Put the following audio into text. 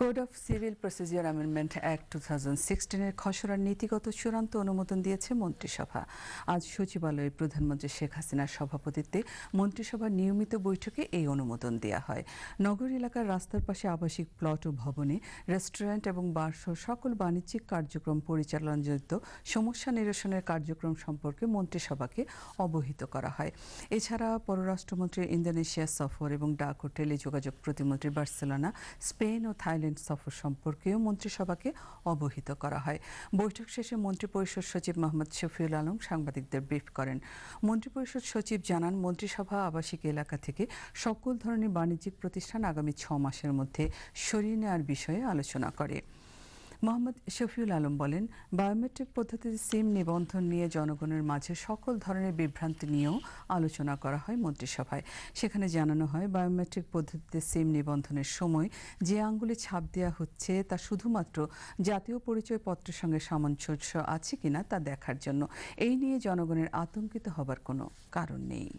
Code of civil procedure amendment act two thousand সিক্সটিনের খসড়ার নীতিগত চূড়ান্ত অনুমোদন দিয়েছে মন্ত্রিসভা। আজ সচিবালয়ে প্রধানমন্ত্রী শেখ হাসিনার সভাপতিত্বে মন্ত্রিসভার নিয়মিত বৈঠকে এই অনুমোদন দেওয়া হয়। নগর এলাকার রাস্তার পাশে আবাসিক প্লট ও ভবনে রেস্টুরেন্ট এবং বারসহ সকল বাণিজ্যিক কার্যক্রম পরিচালনাজনিত সমস্যা নিরসনের কার্যক্রম সম্পর্কে মন্ত্রিসভাকে অবহিত করা হয়। এছাড়া পররাষ্ট্রমন্ত্রীর ইন্দোনেশিয়া সফর এবং ডাক ও টেলিযোগাযোগ প্রতিমন্ত্রী বার্সেলোনা, স্পেন ও থাইল্যান্ড সফর সম্পর্কেও মন্ত্রিসভাকে অবহিত করা হয়। বৈঠক শেষে মন্ত্রিপরিষদ সচিব মোহাম্মদ শফিউল আলম সাংবাদিকদের ব্রিফ করেন। মন্ত্রিপরিষদ সচিব জানান, মন্ত্রিসভা আবাসিক এলাকা থেকে সকল ধরনের বাণিজ্যিক প্রতিষ্ঠান আগামী ছ মাসের মধ্যে সরিয়ে নেওয়ার বিষয়ে আলোচনা করে। মোহাম্মদ শফিউল আলম বলেন, বায়োমেট্রিক পদ্ধতিতে সিম নিবন্ধন নিয়ে জনগণের মাঝে সকল ধরনের বিভ্রান্তি নিয়েও আলোচনা করা হয় মন্ত্রিসভায়। সেখানে জানানো হয়, বায়োমেট্রিক পদ্ধতিতে সিম নিবন্ধনের সময় যে আঙ্গুলে ছাপ দেওয়া হচ্ছে তা শুধুমাত্র জাতীয় পরিচয়পত্রের সঙ্গে সামঞ্জস্য আছে কিনা তা দেখার জন্য। এই নিয়ে জনগণের আতঙ্কিত হবার কোনো কারণ নেই।